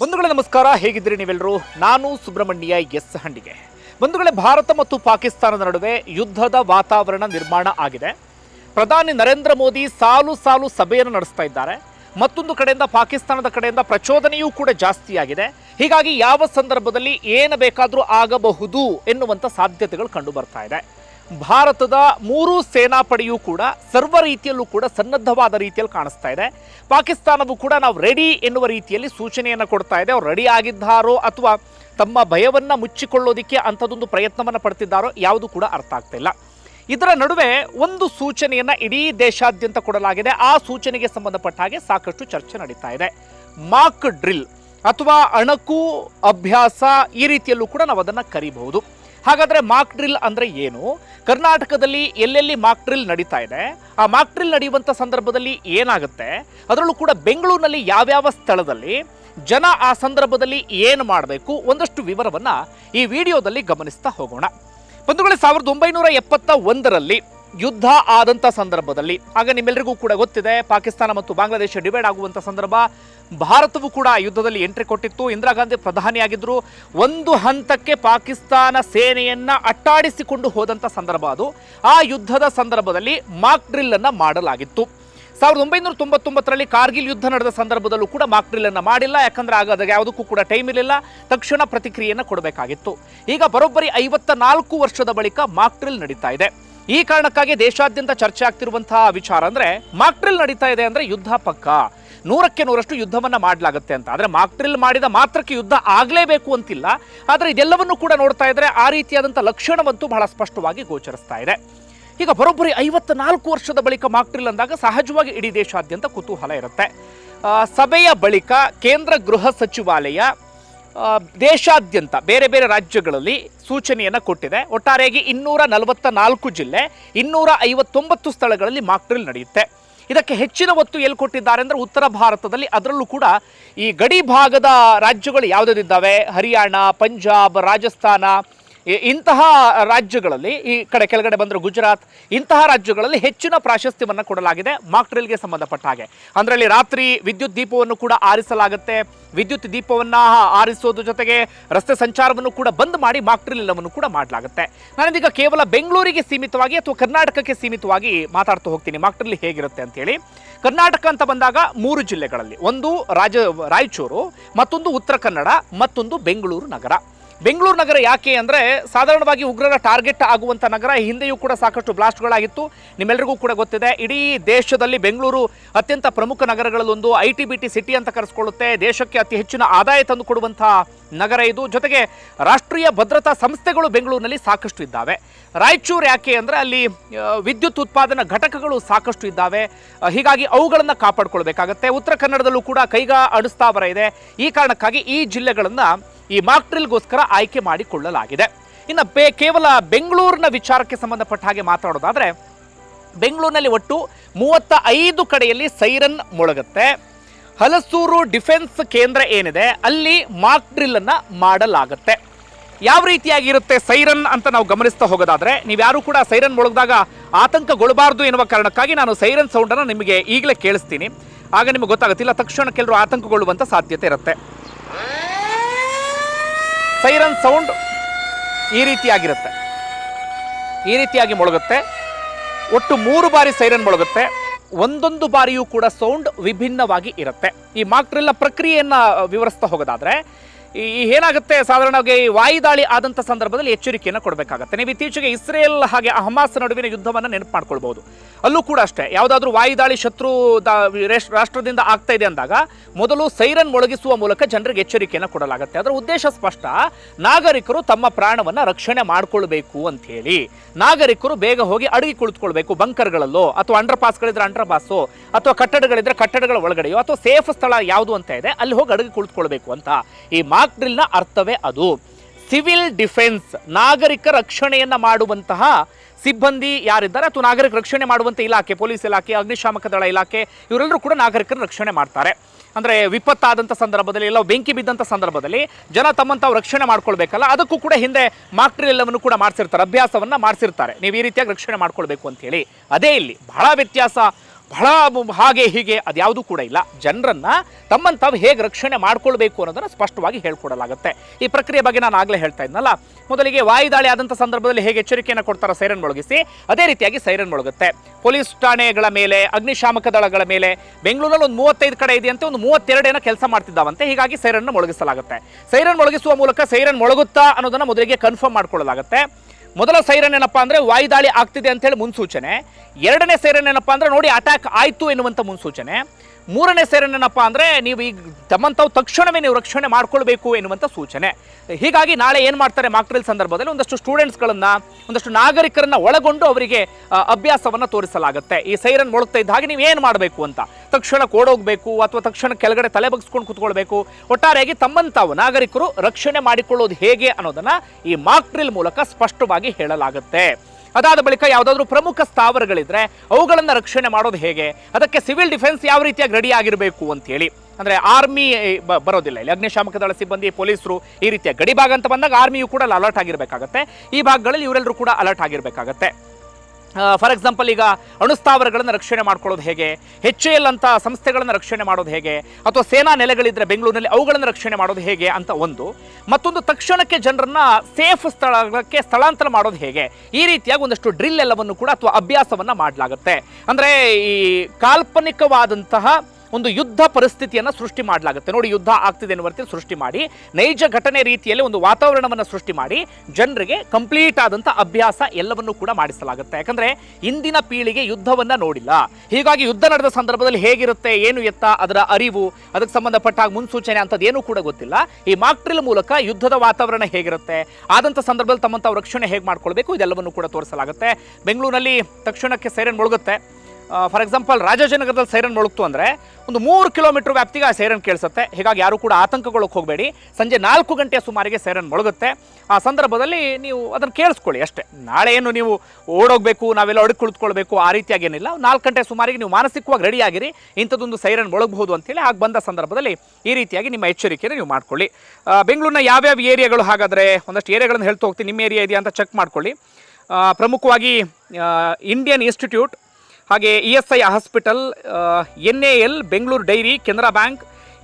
ಬಂಧುಗಳೇ ನಮಸ್ಕಾರ, ಹೇಗಿದ್ದೀರಿ ನೀವೆಲ್ಲರೂ? ನಾನು ಸುಬ್ರಹ್ಮಣ್ಯ ಎಸ್ ಹಂಡಿಗೆ. ಬಂಧುಗಳೇ, ಭಾರತ ಮತ್ತು ಪಾಕಿಸ್ತಾನದ ನಡುವೆ ಯುದ್ಧದ ವಾತಾವರಣ ನಿರ್ಮಾಣ ಆಗಿದೆ. ಪ್ರಧಾನಿ ನರೇಂದ್ರ ಮೋದಿ ಸಾಲು ಸಾಲು ಸಭೆಯನ್ನು ನಡೆಸ್ತಾ ಇದ್ದಾರೆ. ಮತ್ತೊಂದು ಕಡೆಯಿಂದ ಪಾಕಿಸ್ತಾನದ ಕಡೆಯಿಂದ ಪ್ರಚೋದನೆಯೂ ಕೂಡ ಜಾಸ್ತಿಯಾಗಿದೆ ಹೀಗಾಗಿ ಯಾವ ಸಂದರ್ಭದಲ್ಲಿ ಏನು ಬೇಕಾದರೂ ಆಗಬಹುದು ಎನ್ನುವಂಥ ಸಾಧ್ಯತೆಗಳು ಕಂಡು ಬರ್ತಾ ಇದೆ. ಭಾರತದ ಮೂರು ಸೇನಾಪಡೆಯೂ ಕೂಡ ಸರ್ವ ರೀತಿಯಲ್ಲೂ ಕೂಡ ಸನ್ನದ್ಧವಾದ ರೀತಿಯಲ್ಲಿ ಕಾಣಿಸ್ತಾ ಇದೆ. ಪಾಕಿಸ್ತಾನವು ಕೂಡ ನಾವು ರೆಡಿ ಎನ್ನುವ ರೀತಿಯಲ್ಲಿ ಸೂಚನೆಯನ್ನು ಕೊಡ್ತಾ ಇದೆ. ಅವ್ರು ರೆಡಿ ಆಗಿದ್ದಾರೋ ಅಥವಾ ತಮ್ಮ ಭಯವನ್ನು ಮುಚ್ಚಿಕೊಳ್ಳೋದಿಕ್ಕೆ ಅಂಥದ್ದೊಂದು ಪ್ರಯತ್ನವನ್ನು ಪಡ್ತಿದ್ದಾರೋ ಯಾವುದು ಕೂಡ ಅರ್ಥ ಆಗ್ತಿಲ್ಲ ಇದರ ನಡುವೆ ಒಂದು ಸೂಚನೆಯನ್ನು ಇಡೀ ದೇಶಾದ್ಯಂತ ಕೊಡಲಾಗಿದೆ. ಆ ಸೂಚನೆಗೆ ಸಂಬಂಧಪಟ್ಟ ಹಾಗೆ ಸಾಕಷ್ಟು ಚರ್ಚೆ ನಡೀತಾ ಇದೆ. ಮಾಕ್ ಡ್ರಿಲ್ ಅಥವಾ ಅಣಕು ಅಭ್ಯಾಸ ಈ ರೀತಿಯಲ್ಲೂ ಕೂಡ ನಾವು ಅದನ್ನು ಕರಿಬಹುದು. ಹಾಗಾದ್ರೆ ಮಾಕ್ ಡ್ರಿಲ್ ಅಂದ್ರೆ ಏನು? ಕರ್ನಾಟಕದಲ್ಲಿ ಎಲ್ಲೆಲ್ಲಿ ಮಾಕ್ ಡ್ರಿಲ್ ನಡೀತಾ ಇದೆ? ಆ ಮಾಕ್ ಡ್ರಿಲ್ ನಡೆಯುವಂಥ ಸಂದರ್ಭದಲ್ಲಿ ಏನಾಗುತ್ತೆ? ಅದರಲ್ಲೂ ಕೂಡ ಬೆಂಗಳೂರಿನಲ್ಲಿ ಯಾವ್ಯಾವ ಸ್ಥಳದಲ್ಲಿ ಜನ ಆ ಸಂದರ್ಭದಲ್ಲಿ ಏನು ಮಾಡಬೇಕು? ಒಂದಷ್ಟು ವಿವರವನ್ನ ಈ ವಿಡಿಯೋದಲ್ಲಿ ಗಮನಿಸ್ತಾ ಹೋಗೋಣ. ಬಂಧುಗಳೇ, ಸಾವಿರದ ಒಂಬೈನೂರ ಎಪ್ಪತ್ತ ಒಂದರಲ್ಲಿ ಯುದ್ಧ ಆದಂಥ ಸಂದರ್ಭದಲ್ಲಿ. ಆಗ ನಿಮ್ಮೆಲ್ಲರಿಗೂ ಕೂಡ ಗೊತ್ತಿದೆ, ಪಾಕಿಸ್ತಾನ ಮತ್ತು ಬಾಂಗ್ಲಾದೇಶ ಡಿವೈಡ್ ಆಗುವಂಥ ಸಂದರ್ಭ. ಭಾರತವು ಕೂಡ ಯುದ್ಧದಲ್ಲಿ ಎಂಟ್ರಿ ಕೊಟ್ಟಿತ್ತು. ಇಂದಿರಾ ಗಾಂಧಿ ಪ್ರಧಾನಿಯಾಗಿದ್ದರು ಒಂದು ಹಂತಕ್ಕೆ ಪಾಕಿಸ್ತಾನ ಸೇನೆಯನ್ನ ಅಟ್ಟಾಡಿಸಿಕೊಂಡು ಹೋದಂಥ ಸಂದರ್ಭ ಅದು. ಆ ಯುದ್ಧದ ಸಂದರ್ಭದಲ್ಲಿ ಮಾಕ್ ಡ್ರಿಲ್ ಅನ್ನ ಮಾಡಲಾಗಿತ್ತು. ಸಾವಿರದ ಒಂಬೈನೂರ ತೊಂಬತ್ತೊಂಬತ್ತರಲ್ಲಿ ಕಾರ್ಗಿಲ್ ಯುದ್ಧ ನಡೆದ ಸಂದರ್ಭದಲ್ಲೂ ಕೂಡ ಮಾಕ್ ಡ್ರಿಲ್ ಅನ್ನ ಮಾಡಿಲ್ಲ. ಯಾಕಂದರೆ ಆಗ ಅದಕ್ಕೆ ಯಾವುದಕ್ಕೂ ಕೂಡ ಟೈಮ್ ಇರಲಿಲ್ಲ. ತಕ್ಷಣ ಪ್ರತಿಕ್ರಿಯೆಯನ್ನು ಕೊಡಬೇಕಾಗಿತ್ತು. ಈಗ ಬರೋಬ್ಬರಿ ಐವತ್ತ ನಾಲ್ಕು ವರ್ಷದ ಬಳಿಕ ಮಾಕ್ ಡ್ರಿಲ್ ನಡೀತಾ ಇದೆ. ಈ ಕಾರಣಕ್ಕಾಗಿ ದೇಶಾದ್ಯಂತ ಚರ್ಚೆ ಆಗ್ತಿರುವಂತಹ ವಿಚಾರ ಅಂದ್ರೆ ಮಾಕ್ಟ್ರಿಲ್ ನಡೀತಾ ಇದೆ ಅಂದ್ರೆ ಯುದ್ಧ ಪಕ್ಕ. ನೂರಕ್ಕೆ ನೂರಷ್ಟು ಯುದ್ಧವನ್ನ ಮಾಡಲಾಗುತ್ತೆ ಅಂತ. ಆದ್ರೆ ಮ್ಯಾಕ್ಟ್ರಿಲ್ ಮಾಡಿದ ಮಾತ್ರಕ್ಕೆ ಯುದ್ಧ ಆಗಲೇಬೇಕು ಅಂತಿಲ್ಲ. ಆದ್ರೆ ಇದೆಲ್ಲವನ್ನು ಕೂಡ ನೋಡ್ತಾ ಇದ್ರೆ ಆ ರೀತಿಯಾದಂಥ ಲಕ್ಷಣವಂತೂ ಬಹಳ ಸ್ಪಷ್ಟವಾಗಿ ಗೋಚರಿಸ್ತಾ ಇದೆ. ಈಗ ಬರೋಬ್ಬರಿ ಐವತ್ತ ನಾಲ್ಕು ವರ್ಷದ ಬಳಿಕ ಮಾಕ್ಟ್ರಿಲ್ ಅಂದಾಗ ಸಹಜವಾಗಿ ಇಡೀ ದೇಶಾದ್ಯಂತ ಕುತೂಹಲ ಇರುತ್ತೆ. ಸಭೆಯ ಬಳಿಕ ಕೇಂದ್ರ ಗೃಹ ಸಚಿವಾಲಯ ದೇಶಾದ್ಯಂತ ಬೇರೆ ಬೇರೆ ರಾಜ್ಯಗಳಲ್ಲಿ ಸೂಚನೆಯನ್ನು ಕೊಟ್ಟಿದೆ. ಒಟ್ಟಾರೆಯಾಗಿ ಇನ್ನೂರ ನಲವತ್ತ ನಾಲ್ಕು ಜಿಲ್ಲೆ ಇನ್ನೂರ ಐವತ್ತೊಂಬತ್ತು ಸ್ಥಳಗಳಲ್ಲಿ ಮಾಕ್ ಡ್ರಿಲ್ ನಡೆಯುತ್ತೆ. ಇದಕ್ಕೆ ಹೆಚ್ಚಿನ ಒತ್ತು ಎಲ್ಲಿ ಕೊಟ್ಟಿದ್ದಾರೆ ಅಂದರೆ ಉತ್ತರ ಭಾರತದಲ್ಲಿ. ಅದರಲ್ಲೂ ಕೂಡ ಈ ಗಡಿ ಭಾಗದ ರಾಜ್ಯಗಳು ಯಾವುದಿದ್ದಾವೆ ಹರಿಯಾಣ, ಪಂಜಾಬ್, ರಾಜಸ್ಥಾನ ಇಂತಹ ರಾಜ್ಯಗಳಲ್ಲಿ, ಈ ಕಡೆ ಕೆಳಗಡೆ ಬಂದರೆ ಗುಜರಾತ್, ಇಂತಹ ರಾಜ್ಯಗಳಲ್ಲಿ ಹೆಚ್ಚಿನ ಪ್ರಾಶಸ್ತ್ಯವನ್ನು ಕೊಡಲಾಗಿದೆ ಮಾಕ್ ಡ್ರಿಲ್ಗೆ ಸಂಬಂಧಪಟ್ಟ ಹಾಗೆ. ಅದರಲ್ಲಿ ರಾತ್ರಿ ವಿದ್ಯುತ್ ದೀಪವನ್ನು ಕೂಡ ಆರಿಸಲಾಗುತ್ತೆ. ವಿದ್ಯುತ್ ದೀಪವನ್ನು ಆರಿಸೋದ್ರ ಜೊತೆಗೆ ರಸ್ತೆ ಸಂಚಾರವನ್ನು ಕೂಡ ಬಂದ್ ಮಾಡಿ ಮಾಕ್ ಡ್ರಿಲ್ ಕೂಡ ಮಾಡಲಾಗುತ್ತೆ. ನಾನಿದೀಗ ಕೇವಲ ಬೆಂಗಳೂರಿಗೆ ಸೀಮಿತವಾಗಿ ಅಥವಾ ಕರ್ನಾಟಕಕ್ಕೆ ಸೀಮಿತವಾಗಿ ಮಾತಾಡ್ತಾ ಹೋಗ್ತೀನಿ. ಮಾಕ್ ಡ್ರಿಲ್ ಹೇಗಿರುತ್ತೆ ಅಂತೇಳಿ. ಕರ್ನಾಟಕ ಅಂತ ಬಂದಾಗ ಮೂರು ಜಿಲ್ಲೆಗಳಲ್ಲಿ, ಒಂದು ರಾಜ ರಾಯಚೂರು, ಮತ್ತೊಂದು ಉತ್ತರ ಕನ್ನಡ, ಮತ್ತೊಂದು ಬೆಂಗಳೂರು ನಗರ. ಬೆಂಗಳೂರು ನಗರ ಯಾಕೆ ಅಂದರೆ ಸಾಧಾರಣವಾಗಿ ಉಗ್ರರ ಟಾರ್ಗೆಟ್ ಆಗುವಂಥ ನಗರ. ಹಿಂದೆಯೂ ಕೂಡ ಸಾಕಷ್ಟು ಬ್ಲಾಸ್ಟ್ಗಳಾಗಿತ್ತು ನಿಮ್ಮೆಲ್ಲರಿಗೂ ಕೂಡ ಗೊತ್ತಿದೆ. ಇಡೀ ದೇಶದಲ್ಲಿ ಬೆಂಗಳೂರು ಅತ್ಯಂತ ಪ್ರಮುಖ ನಗರಗಳಲ್ಲೊಂದು I T B T city ಅಂತ ಕರೆಸ್ಕೊಳ್ಳುತ್ತೆ. ದೇಶಕ್ಕೆ ಅತಿ ಹೆಚ್ಚಿನ ಆದಾಯ ತಂದು ಕೊಡುವಂಥ ನಗರ ಇದು. ಜೊತೆಗೆ ರಾಷ್ಟ್ರೀಯ ಭದ್ರತಾ ಸಂಸ್ಥೆಗಳು ಬೆಂಗಳೂರಿನಲ್ಲಿ ಸಾಕಷ್ಟು ಇದ್ದಾವೆ. ರಾಯಚೂರು ಯಾಕೆ ಅಂದರೆ ಅಲ್ಲಿ ವಿದ್ಯುತ್ ಉತ್ಪಾದನಾ ಘಟಕಗಳು ಸಾಕಷ್ಟು ಇದ್ದಾವೆ. ಹೀಗಾಗಿ ಅವುಗಳನ್ನು ಕಾಪಾಡಿಕೊಳ್ಬೇಕಾಗತ್ತೆ. ಉತ್ತರ ಕನ್ನಡದಲ್ಲೂ ಕೂಡ ಕೈಗಾ ಬರ ಇದೆ. ಈ ಕಾರಣಕ್ಕಾಗಿ ಈ ಜಿಲ್ಲೆಗಳನ್ನು ಈ ಮಾಕ್ಟ್ರಿಲ್ಗೋಸ್ಕರ ಆಯ್ಕೆ ಮಾಡಿಕೊಳ್ಳಲಾಗಿದೆ. ಇನ್ನು ಬೇ, ಕೇವಲ ಬೆಂಗಳೂರಿನ ವಿಚಾರಕ್ಕೆ ಸಂಬಂಧಪಟ್ಟ ಹಾಗೆ ಮಾತಾಡೋದಾದರೆ, ಬೆಂಗಳೂರಿನಲ್ಲಿ ಒಟ್ಟು ಮೂವತ್ತ ಐದು ಕಡೆಯಲ್ಲಿ ಸೈರನ್ ಮೊಳಗುತ್ತೆ. ಹಲಸೂರು ಡಿಫೆನ್ಸ್ ಕೇಂದ್ರ ಏನಿದೆ, ಅಲ್ಲಿ ಮಾರ್ಕ್ ಡ್ರಿಲ್ ಅನ್ನ ಮಾಡಲಾಗುತ್ತೆ. ಯಾವ ರೀತಿಯಾಗಿರುತ್ತೆ ಸೈರನ್ ಅಂತ ನಾವು ಗಮನಿಸ್ತಾ ಹೋಗೋದಾದ್ರೆ ನೀವು ಯಾರು ಕೂಡ ಸೈರನ್ ಮೊಳಗಿದಾಗ ಆತಂಕಗೊಳ್ಳಬಾರ್ದು ಎನ್ನುವ ಕಾರಣಕ್ಕಾಗಿ ನಾನು ಸೈರನ್ ಸೌಂಡನ್ನು ನಿಮಗೆ ಈಗಲೇ ಕೇಳಿಸ್ತೀನಿ. ಆಗ ನಿಮಗೆ ಗೊತ್ತಾಗುತ್ತಿಲ್ಲ ತಕ್ಷಣ ಕೆಲವರು ಆತಂಕಗೊಳ್ಳುವಂಥ ಸಾಧ್ಯತೆ ಇರುತ್ತೆ. ಸೈರನ್ ಸೌಂಡ್ ಈ ರೀತಿಯಾಗಿರುತ್ತೆ. ಈ ರೀತಿಯಾಗಿ ಮೊಳಗುತ್ತೆ. ಒಟ್ಟು ಮೂರು ಬಾರಿ ಸೈರನ್ ಮೊಳಗುತ್ತೆ. ಒಂದೊಂದು ಬಾರಿಯೂ ಕೂಡ ಸೌಂಡ್ ವಿಭಿನ್ನವಾಗಿ ಇರುತ್ತೆ. ಈ ಮಾಕ್ ಪ್ರಕ್ರಿಯೆಯನ್ನು ಪ್ರಕ್ರಿಯೆಯನ್ನ ವಿವರಿಸ್ತಾ ಹೋಗೋದಾದ್ರೆ ಈ ಏನಾಗುತ್ತೆ? ಸಾಧಾರಣವಾಗಿ ಈ ವಾಯುದಾಳಿ ಆದಂಥ ಸಂದರ್ಭದಲ್ಲಿ ಎಚ್ಚರಿಕೆಯನ್ನು ಕೊಡಬೇಕಾಗತ್ತೆ. ನೀವು ಇತ್ತೀಚೆಗೆ ಇಸ್ರೇಲ್ ಹಾಗೆ ಅಹಮಾಸ್ ನಡುವಿನ ಯುದ್ಧವನ್ನು ನೆನಪು ಮಾಡ್ಕೊಳ್ಬಹುದು ಅಲ್ಲೂ ಕೂಡ ಅಷ್ಟೇ, ಯಾವುದಾದ್ರೂ ವಾಯುದಾಳಿ ಶತ್ರು ರಾಷ್ಟ್ರದಿಂದ ಆಗ್ತಾ ಇದೆ ಅಂದಾಗ, ಮೊದಲು ಸೈರನ್ ಮೊಳಗಿಸುವ ಮೂಲಕ ಜನರಿಗೆ ಎಚ್ಚರಿಕೆಯನ್ನು ಕೊಡಲಾಗುತ್ತೆ. ಅದರ ಉದ್ದೇಶ ಸ್ಪಷ್ಟ, ನಾಗರಿಕರು ತಮ್ಮ ಪ್ರಾಣವನ್ನ ರಕ್ಷಣೆ ಮಾಡಿಕೊಳ್ಬೇಕು ಅಂತ ಹೇಳಿ ನಾಗರಿಕರು ಬೇಗ ಹೋಗಿ ಅಡುಗೆ ಕುಳಿತುಕೊಳ್ಬೇಕು, ಬಂಕರ್ಗಳಲ್ಲೋ, ಅಥವಾ ಅಂಡರ್ ಪಾಸ್ಗಳಿದ್ರೆ ಅಂಡರ್ ಪಾಸು ಅಥವಾ ಕಟ್ಟಡಗಳಿದ್ರೆ ಕಟ್ಟಡಗಳ ಒಳಗಡೆಯೋ, ಅಥವಾ ಸೇಫ್ ಸ್ಥಳ ಯಾವುದು ಅಂತ ಇದೆ, ಅಲ್ಲಿ ಹೋಗಿ ಅಡುಗೆ ಕುಳಿತುಕೊಳ್ಬೇಕು ಅಂತ ಈ ಡ್ರಿಲ್ನ ಅರ್ಥವೇ ಅದು. ಸಿವಿಲ್ ಡಿಫೆನ್ಸ್, ನಾಗರಿಕ ರಕ್ಷಣೆಯನ್ನ ಮಾಡುವಂತಹ ಸಿಬ್ಬಂದಿ ಯಾರಿದ್ದಾರೆ? ಅಥವಾ ನಾಗರಿಕ ರಕ್ಷಣೆ ಮಾಡುವಂಥ ಇಲಾಖೆ, ಪೊಲೀಸ್ ಇಲಾಖೆ, ಅಗ್ನಿಶಾಮಕ ದಳ ಇಲಾಖೆ, ಇವರೆಲ್ಲರೂ ಕೂಡ ನಾಗರಿಕರ ರಕ್ಷಣೆ ಮಾಡ್ತಾರೆ. ಅಂದರೆ ವಿಪತ್ತಾದಂಥ ಸಂದರ್ಭದಲ್ಲಿ ಎಲ್ಲ ಬೆಂಕಿ ಬಿದ್ದಂಥ ಸಂದರ್ಭದಲ್ಲಿ ಜನ ತಮ್ಮಂತ ರಕ್ಷಣೆ ಮಾಡ್ಕೊಳ್ಬೇಕಲ್ಲ, ಅದಕ್ಕೂ ಕೂಡ ಹಿಂದೆ ಮಾಕ್ಟ್ರಿ ಎಲ್ಲವನ್ನು ಕೂಡ ಮಾಡಿಸಿರ್ತಾರೆ, ಅಭ್ಯಾಸವನ್ನು ಮಾಡಿಸಿರ್ತಾರೆ. ನೀವು ಈ ರೀತಿಯಾಗಿ ರಕ್ಷಣೆ ಮಾಡ್ಕೊಳ್ಬೇಕು ಅಂತೇಳಿ ಅದೇ ಇಲ್ಲಿ ಬಹಳ ವ್ಯತ್ಯಾಸ ಬಹಳ ಹಾಗೆ ಹೀಗೆ ಅದ್ಯಾವುದೂ ಕೂಡ ಇಲ್ಲ. ಜನರನ್ನ ತಮ್ಮನ್ನು ತಾವು ಹೇಗೆ ರಕ್ಷಣೆ ಮಾಡ್ಕೊಳ್ಬೇಕು ಅನ್ನೋದನ್ನು ಸ್ಪಷ್ಟವಾಗಿ ಹೇಳ್ಕೊಡಲಾಗುತ್ತೆ. ಈ ಪ್ರಕ್ರಿಯೆ ಬಗ್ಗೆ ನಾನು ಆಗಲೇ ಹೇಳ್ತಾ ಇದ್ನಲ್ಲ. ಮೊದಲಿಗೆ ವಾಯುದಾಳಿ ಆದಂಥ ಸಂದರ್ಭದಲ್ಲಿ ಹೇಗೆ ಎಚ್ಚರಿಕೆಯನ್ನು ಕೊಡ್ತಾರ ಸೈರನ್ ಮೊಳಗಿಸಿ, ಅದೇ ರೀತಿಯಾಗಿ ಸೈರನ್ ಮೊಳಗುತ್ತೆ. ಪೊಲೀಸ್ ಠಾಣೆಗಳ ಮೇಲೆ, ಅಗ್ನಿಶಾಮಕ ದಳಗಳ ಮೇಲೆ ಬೆಂಗಳೂರಲ್ಲಿ ಒಂದು ಮೂವತ್ತೈದು ಕಡೆ ಇದೆಯಂತೆ ಒಂದು ಮೂವತ್ತೆರಡೇನ ಕೆಲಸ ಮಾಡ್ತಿದ್ದಾವಂತೆ. ಹೀಗಾಗಿ ಸೈರನ್ನು ಮೊಳಗಿಸಲಾಗುತ್ತೆ. ಸೈರನ್ ಮೊಳಗಿಸುವ ಮೂಲಕ ಸೈರನ್ ಮೊಳಗುತ್ತಾ ಅನ್ನೋದನ್ನು ಮೊದಲಿಗೆ ಕನ್ಫರ್ಮ್ ಮಾಡ್ಕೊಳ್ಳಲಾಗುತ್ತೆ ಮೊದಲ ಸೈರನ್ ಏನಪ್ಪಾ ಅಂದ್ರೆ ವಾಯುದಾಳಿ ಆಗ್ತಿದೆ ಅಂತ ಹೇಳಿ ಮುನ್ಸೂಚನೆ. ಎರಡನೇ ಸೈರನ್ ಏನಪ್ಪಾ ಅಂದ್ರೆ ನೋಡಿ ಅಟ್ಯಾಕ್ ಆಯಿತು ಎನ್ನುವಂಥ ಮುನ್ಸೂಚನೆ. ಮೂರನೇ ಸೈರನ್ ಅಂದರೆ ನೀವು ಈಗ ತಮ್ಮಂಥವು ತಕ್ಷಣವೇ ನೀವು ರಕ್ಷಣೆ ಮಾಡ್ಕೊಳ್ಬೇಕು ಎನ್ನುವಂಥ ಸೂಚನೆ. ಹೀಗಾಗಿ ನಾಳೆ ಏನು ಮಾಡ್ತಾರೆ ಮಾಕ್ಟ್ರಿಲ್ ಸಂದರ್ಭದಲ್ಲಿ ಒಂದಷ್ಟು ಸ್ಟೂಡೆಂಟ್ಸ್ಗಳನ್ನು ಒಂದಷ್ಟು ನಾಗರಿಕರನ್ನು ಒಳಗೊಂಡು ಅವರಿಗೆ ಅಭ್ಯಾಸವನ್ನು ತೋರಿಸಲಾಗುತ್ತೆ. ಈ ಸೈರನ್ ಮೊಳಗ್ತಾ ಇದ್ದ ಹಾಗೆ ನೀವು ಏನು ಮಾಡಬೇಕು ಅಂತ? ತಕ್ಷಣ ಕೋಡೋಗಬೇಕು ಅಥವಾ ತಕ್ಷಣ ಕೆಳಗಡೆ ತಲೆ ಬಗ್ಸ್ಕೊಂಡು ಕೂತ್ಕೊಳ್ಬೇಕು? ಒಟ್ಟಾರೆಯಾಗಿ ತಮ್ಮನ್ನು ತಾವು ನಾಗರಿಕರು ರಕ್ಷಣೆ ಮಾಡಿಕೊಳ್ಳೋದು ಹೇಗೆ ಅನ್ನೋದನ್ನು ಈ ಮಾಕ್ಟ್ರಿಲ್ ಮೂಲಕ ಸ್ಪಷ್ಟವಾಗಿ ಹೇಳಲಾಗುತ್ತೆ. ಅದಾದ ಬಳಿಕ ಯಾವುದಾದ್ರೂ ಪ್ರಮುಖ ಸ್ಥಾವರಗಳಿದ್ರೆ ಅವುಗಳನ್ನು ರಕ್ಷಣೆ ಮಾಡೋದು ಹೇಗೆ? ಅದಕ್ಕೆ ಸಿವಿಲ್ ಡಿಫೆನ್ಸ್ ಯಾವ ರೀತಿಯಾಗಿ ರೆಡಿ ಆಗಿರಬೇಕು ಅಂತೇಳಿ ಅಂದರೆ ಆರ್ಮಿ ಬರೋದಿಲ್ಲ ಇಲ್ಲಿ. ಅಗ್ನಿಶಾಮಕ ದಳ ಸಿಬ್ಬಂದಿ, ಪೊಲೀಸರು ಈ ರೀತಿಯ ಗಡಿ ಭಾಗ ಅಂತ ಬಂದಾಗ ಆರ್ಮಿಯು ಕೂಡ ಅಲರ್ಟ್ ಆಗಿರಬೇಕಾಗತ್ತೆ. ಈ ಭಾಗಗಳಲ್ಲಿ ಇವರೆಲ್ಲರೂ ಕೂಡ ಅಲರ್ಟ್ ಆಗಿರಬೇಕಾಗತ್ತೆ. ಫಾರ್ ಎಕ್ಸಾಂಪಲ್ ಈಗ ಅಣುಸ್ಥಾವರಗಳನ್ನು ರಕ್ಷಣೆ ಮಾಡ್ಕೊಳ್ಳೋದು ಹೇಗೆ? ಎಚ್ ಎಲ್ ಅಂತ ಸಂಸ್ಥೆಗಳನ್ನು ರಕ್ಷಣೆ ಮಾಡೋದು ಹೇಗೆ? ಅಥವಾ ಸೇನಾ ನೆಲೆಗಳಿದ್ದರೆ ಬೆಂಗಳೂರಿನಲ್ಲಿ ಅವುಗಳನ್ನು ರಕ್ಷಣೆ ಮಾಡೋದು ಹೇಗೆ ಅಂತ ಒಂದು. ಮತ್ತೊಂದು, ತಕ್ಷಣಕ್ಕೆ ಜನರನ್ನ ಸೇಫ್ ಸ್ಥಳಕ್ಕೆ ಸ್ಥಳಾಂತರ ಮಾಡೋದು ಹೇಗೆ? ಈ ರೀತಿಯಾಗಿ ಒಂದಷ್ಟು ಡ್ರಿಲ್ ಎಲ್ಲವನ್ನು ಕೂಡ ಅಥವಾ ಅಭ್ಯಾಸವನ್ನ ಮಾಡಲಾಗುತ್ತೆ. ಅಂದ್ರೆ ಈ ಕಾಲ್ಪನಿಕವಾದಂತಹ ಒಂದು ಯುದ್ಧ ಪರಿಸ್ಥಿತಿಯನ್ನು ಸೃಷ್ಟಿ ಮಾಡಲಾಗುತ್ತೆ. ನೋಡಿ, ಯುದ್ಧ ಆಗ್ತಿದೆ ರೀತಿ ಸೃಷ್ಟಿ ಮಾಡಿ, ನೈಜ ಘಟನೆ ರೀತಿಯಲ್ಲಿ ಒಂದು ವಾತಾವರಣವನ್ನು ಸೃಷ್ಟಿ ಮಾಡಿ, ಜನರಿಗೆ ಕಂಪ್ಲೀಟ್ ಆದಂಥ ಅಭ್ಯಾಸ ಎಲ್ಲವನ್ನೂ ಕೂಡ ಮಾಡಿಸಲಾಗುತ್ತೆ. ಯಾಕಂದರೆ, ಇಂದಿನ ಪೀಳಿಗೆ ಯುದ್ಧವನ್ನು ನೋಡಿಲ್ಲ. ಹೀಗಾಗಿ ಯುದ್ಧ ನಡೆದ ಸಂದರ್ಭದಲ್ಲಿ ಹೇಗಿರುತ್ತೆ, ಏನು ಎತ್ತ, ಅದರ ಅರಿವು, ಅದಕ್ಕೆ ಸಂಬಂಧಪಟ್ಟ ಮುನ್ಸೂಚನೆ ಅಂಥದ್ದೇನೂ ಕೂಡ ಗೊತ್ತಿಲ್ಲ. ಈ ಮಾಕ್ಟ್ರಿಲ್ ಮೂಲಕ ಯುದ್ಧದ ವಾತಾವರಣ ಹೇಗಿರುತ್ತೆ ಆದಂಥ ಸಂದರ್ಭದಲ್ಲಿ ತಮ್ಮಂಥ ರಕ್ಷಣೆ ಹೇಗೆ ಮಾಡ್ಕೊಳ್ಬೇಕು, ಇದೆಲ್ಲವನ್ನು ಕೂಡ ತೋರಿಸಲಾಗುತ್ತೆ. ಬೆಂಗಳೂರಿನಲ್ಲಿ ತಕ್ಷಣಕ್ಕೆ ಸೈರನ್ ಮೊಳಗುತ್ತೆ. ಫಾರ್ ಎಕ್ಸಾಂಪಲ್ ರಾಜಾಜಿನಗರದಲ್ಲಿ ಸೈರನ್ ಮೊಳಗ್ತು ಅಂದರೆ ಒಂದು ಮೂರು ಕಿಲೋಮೀಟರ್ ವ್ಯಾಪ್ತಿಗೆ ಆ ಸೈರನ್ ಕೇಳಿಸುತ್ತೆ. ಹೀಗಾಗಿ ಯಾರೂ ಕೂಡ ಆತಂಕಗಳಿಗೆ ಹೋಗಬೇಡಿ. ಸಂಜೆ ನಾಲ್ಕು ಗಂಟೆಯ ಸುಮಾರಿಗೆ ಸೈರನ್ ಮೊಳಗುತ್ತೆ. ಆ ಸಂದರ್ಭದಲ್ಲಿ ನೀವು ಅದನ್ನು ಕೇಳಿಸ್ಕೊಳ್ಳಿ ಅಷ್ಟೇ. ನಾಳೆ ಏನು ನೀವು ಓಡೋಗಬೇಕು, ನಾವೆಲ್ಲ ಅಡುಕ್ ಕುಳಿತುಕೊಳ್ಬೇಕು, ಆ ರೀತಿಯಾಗಿ ಏನಿಲ್ಲ. ನಾಲ್ಕು ಗಂಟೆ ಸುಮಾರಿಗೆ ನೀವು ಮಾನಸಿಕವಾಗಿ ರೆಡಿಯಾಗಿರಿ ಇಂಥದ್ದೊಂದು ಸೈರನ್ ಮೊಳಗಬಹುದು ಅಂತೇಳಿ ಆಗ ಬಂದ ಸಂದರ್ಭದಲ್ಲಿ ಈ ರೀತಿಯಾಗಿ ನಿಮ್ಮ ಎಚ್ಚರಿಕೆಯನ್ನು ನೀವು ಮಾಡ್ಕೊಳ್ಳಿ. ಬೆಂಗಳೂರಿನ ಯಾವ್ಯಾವ ಏರಿಯಾಗಳು ಹಾಗಾದರೆ? ಒಂದಷ್ಟು ಏರಿಯಾಗಳನ್ನು ಹೇಳ್ತಾ ಹೋಗ್ತೀನಿ. ನಿಮ್ಮ ಏರಿಯಾ ಇದೆಯಾ ಅಂತ ಚೆಕ್ ಮಾಡ್ಕೊಳ್ಳಿ. ಪ್ರಮುಖವಾಗಿ ಇಂಡಿಯನ್ ಇನ್ಸ್ಟಿಟ್ಯೂಟ್ ಹಾಗೆ E S I hospital N A L, Bengaluru dairy, Canara bank,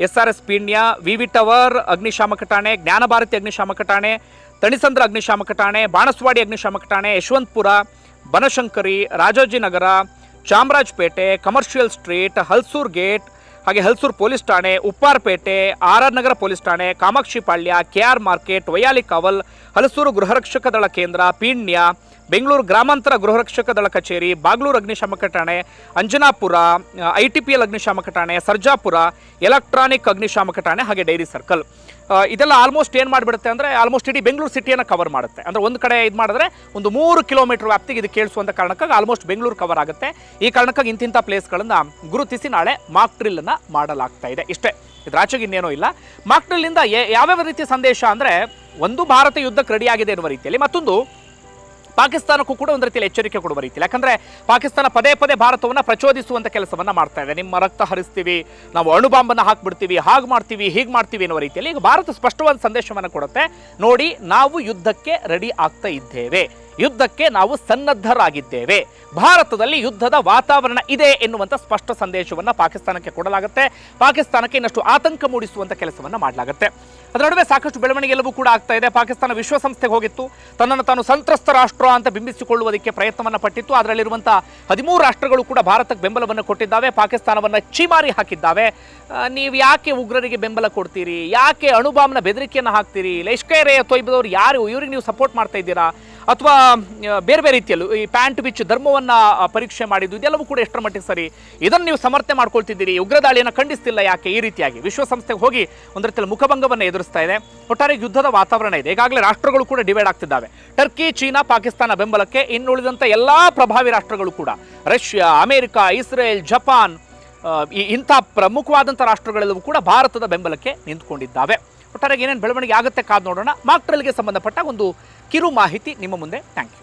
S R S Peenya, V V tower, ಅಗ್ನಿಶಾಮಕ ಠಾಣೆ, ಜ್ಞಾನಭಾರತಿ ಅಗ್ನಿಶಾಮಕ ಠಾಣೆ, ತಣಿಸಂದ್ರ ಅಗ್ನಿಶಾಮಕ ಠಾಣೆ, ಬಾಣಸ್ವಾಡಿ ಅಗ್ನಿಶಾಮಕ ಠಾಣೆ, Yeshwanthpur, Banashankari, Rajajinagar, Chamarajpet, commercial street, Halsoor gate ಹಾಗೆ ಹಲ್ಸೂರು ಪೊಲೀಸ್ ಠಾಣೆ, Upparpet, R R Nagar police ಠಾಣೆ Kamakshipalya K R market, Vyali Kaval, Halasuru ಗೃಹರಕ್ಷಕ ದಳ ಕೇಂದ್ರ, ಪೀಣ್ಯ, ಬೆಂಗಳೂರು ಗ್ರಾಮಾಂತರ ಗೃಹರಕ್ಷಕ ದಳ ಕಚೇರಿ, ಬಾಗ್ಲೂರು ಅಗ್ನಿಶಾಮಕ ಠಾಣೆ, Anjanapura, I T P L ಅಗ್ನಿಶಾಮಕ ಠಾಣೆ, ಸರ್ಜಾಪುರ, ಎಲೆಕ್ಟ್ರಾನಿಕ್ ಅಗ್ನಿಶಾಮಕ ಠಾಣೆ ಹಾಗೆ ಡೈರಿ ಸರ್ಕಲ್. ಇದೆಲ್ಲ ಆಲ್ಮೋಸ್ಟ್ ಏನು ಮಾಡಿಬಿಡುತ್ತೆ ಅಂದರೆ ಆಲ್ಮೋಸ್ಟ್ ಇಡೀ ಬೆಂಗಳೂರು ಸಿಟಿಯನ್ನು ಕವರ್ ಮಾಡುತ್ತೆ. ಅಂದರೆ ಒಂದು ಕಡೆ ಇದು ಮಾಡಿದ್ರೆ ಒಂದು ಮೂರು ಕಿಲೋಮೀಟರ್ ವ್ಯಾಪ್ತಿಗೆ ಇದು ಕೇಳಿಸುವಂಥ ಕಾರಣಕ್ಕಾಗಿ ಆಲ್ಮೋಸ್ಟ್ ಬೆಂಗಳೂರು ಕವರ್ ಆಗುತ್ತೆ. ಈ ಕಾರಣಕ್ಕಾಗಿ ಇಂತಿಂಥ ಪ್ಲೇಸ್ಗಳನ್ನು ಗುರುತಿಸಿ ನಾಳೆ ಮಾಕ್ ಡ್ರಿಲ್ಲನ್ನು ಮಾಡಲಾಗ್ತಾ ಇದೆ. ಇಷ್ಟೇ, ಇದ್ರ ಆಚೆಗೆ ಇನ್ನೇನೂ ಇಲ್ಲ. ಮಾಕ್ ಡ್ರಿಲ್ಲಿಂದ ಯಾವ್ಯಾವ ರೀತಿಯ ಸಂದೇಶ ಅಂದರೆ ಒಂದು ಭಾರತ ಯುದ್ಧಕ್ಕೆ ರೆಡಿಯಾಗಿದೆ ಎನ್ನುವ ರೀತಿಯಲ್ಲಿ ಮತ್ತೊಂದು ಪಾಕಿಸ್ತಾನಕ್ಕೂ ಕೂಡ ಒಂದು ರೀತಿಯಲ್ಲಿ ಎಚ್ಚರಿಕೆ ಕೊಡುವ ರೀತಿಯಲ್ಲಿ ಯಾಕಂದ್ರೆ ಪಾಕಿಸ್ತಾನ ಪದೇ ಪದೇ ಭಾರತವನ್ನ ಪ್ರಚೋದಿಸುವಂತ ಕೆಲಸವನ್ನ ಮಾಡ್ತಾ ಇದೆ. ನಿಮ್ಮ ರಕ್ತ ಹರಿಸ್ತೀವಿ, ನಾವು ಅಣುಬಾಂಬನ್ನ ಹಾಕ್ಬಿಡ್ತೀವಿ, ಹಾಗೆ ಮಾಡ್ತೀವಿ, ಹೀಗೆ ಮಾಡ್ತೀವಿ ಅನ್ನೋ ರೀತಿಯಲ್ಲಿ ಈಗ ಭಾರತ ಸ್ಪಷ್ಟವಾದ ಸಂದೇಶವನ್ನು ಕೊಡುತ್ತೆ. ನೋಡಿ, ನಾವು ಯುದ್ಧಕ್ಕೆ ರೆಡಿ ಆಗ್ತಾ ಇದ್ದೇವೆ. ಯುದ್ಧಕ್ಕೆ ನಾವು ಸನ್ನದ್ಧರಾಗಿದ್ದೇವೆ. ಭಾರತದಲ್ಲಿ ಯುದ್ಧದ ವಾತಾವರಣ ಇದೆ ಎನ್ನುವಂಥ ಸ್ಪಷ್ಟ ಸಂದೇಶವನ್ನು ಪಾಕಿಸ್ತಾನಕ್ಕೆ ಕೊಡಲಾಗುತ್ತೆ. ಪಾಕಿಸ್ತಾನಕ್ಕೆ ಇನ್ನಷ್ಟು ಆತಂಕ ಮೂಡಿಸುವಂಥ ಕೆಲಸವನ್ನು ಮಾಡಲಾಗುತ್ತೆ. ಅದರ ನಡುವೆ ಸಾಕಷ್ಟು ಬೆಳವಣಿಗೆ ಎಲ್ಲವೂ ಕೂಡ ಆಗ್ತಾ ಇದೆ. ಪಾಕಿಸ್ತಾನ ವಿಶ್ವಸಂಸ್ಥೆಗೆ ಹೋಗಿತ್ತು. ತನ್ನನ್ನು ತಾನು ಸಂತ್ರಸ್ತ ರಾಷ್ಟ್ರ ಅಂತ ಬಿಂಬಿಸಿಕೊಳ್ಳುವುದಕ್ಕೆ ಪ್ರಯತ್ನವನ್ನು ಪಟ್ಟಿತ್ತು. ಅದರಲ್ಲಿರುವಂಥ ಹದಿಮೂರು ರಾಷ್ಟ್ರಗಳು ಕೂಡ ಭಾರತಕ್ಕೆ ಬೆಂಬಲವನ್ನು ಕೊಟ್ಟಿದ್ದಾವೆ. ಪಾಕಿಸ್ತಾನವನ್ನು ಚೀಮಾರಿ ಹಾಕಿದ್ದಾವೆ. ನೀವು ಯಾಕೆ ಉಗ್ರರಿಗೆ ಬೆಂಬಲ ಕೊಡ್ತೀರಿ? ಯಾಕೆ ಅಣುಬಾಂಬ್ನ ಬೆದರಿಕೆಯನ್ನು ಹಾಕ್ತೀರಿ? ಲಷ್ಕರ್ ತೊಯ್ಬದವ್ರು ಯಾರು? ಇವ್ರಿಗೆ ನೀವು ಸಪೋರ್ಟ್ ಮಾಡ್ತಾ ಇದ್ದೀರಾ? ಅಥವಾ ಬೇರೆ ಬೇರೆ ರೀತಿಯಲ್ಲೂ ಈ ಪ್ಯಾಂಟ್ ಬಿಚ್ ಧರ್ಮವನ್ನು ಪರೀಕ್ಷೆ ಮಾಡಿದ್ದು ಇದೆಲ್ಲವೂ ಕೂಡ ಎಷ್ಟರ ಮಟ್ಟಿಗೆ ಸರಿ? ಇದನ್ನು ನೀವು ಸಮರ್ಥನೆ ಮಾಡ್ಕೊಳ್ತಿದ್ದೀರಿ ಉಗ್ರ ದಾಳಿಯನ್ನು ಖಂಡಿಸ್ತಿಲ್ಲ ಯಾಕೆ ಈ ರೀತಿಯಾಗಿ? ವಿಶ್ವಸಂಸ್ಥೆಗೆ ಹೋಗಿ ಒಂದು ರೀತಿಯಲ್ಲಿ ಮುಖಭಂಗವನ್ನು ಎದುರಿಸ್ತಾ ಇದೆ. ಒಟ್ಟಾರೆ ಯುದ್ಧದ ವಾತಾವರಣ ಇದೆ. ಈಗಾಗಲೇ ರಾಷ್ಟ್ರಗಳು ಕೂಡ ಡಿವೈಡ್ ಆಗ್ತಿದ್ದಾವೆ. ಟರ್ಕಿ, ಚೀನಾ, ಪಾಕಿಸ್ತಾನ ಬೆಂಬಲಕ್ಕೆ ಇನ್ನುಳಿದಂಥ ಎಲ್ಲ ಪ್ರಭಾವಿ ರಾಷ್ಟ್ರಗಳು ಕೂಡ. ರಷ್ಯಾ, ಅಮೆರಿಕ, ಇಸ್ರೇಲ್, ಜಪಾನ್ ಈ ಇಂಥ ಪ್ರಮುಖವಾದಂಥ ರಾಷ್ಟ್ರಗಳೆಲ್ಲವೂ ಕೂಡ ಭಾರತದ ಬೆಂಬಲಕ್ಕೆ ನಿಂತ್ಕೊಂಡಿದ್ದಾವೆ. ಒಟ್ಟಾರೆ ಏನೇನು ಬೆಳವಣಿಗೆ ಆಗುತ್ತೆ ಕಾದು ನೋಡೋಣ. ಮಾಕ್ಟ್ರಲ್ಗೆ ಸಂಬಂಧಪಟ್ಟ ಒಂದು ಕಿರು ಮಾಹಿತಿ ನಿಮ್ಮ ಮುಂದೆ. Thank you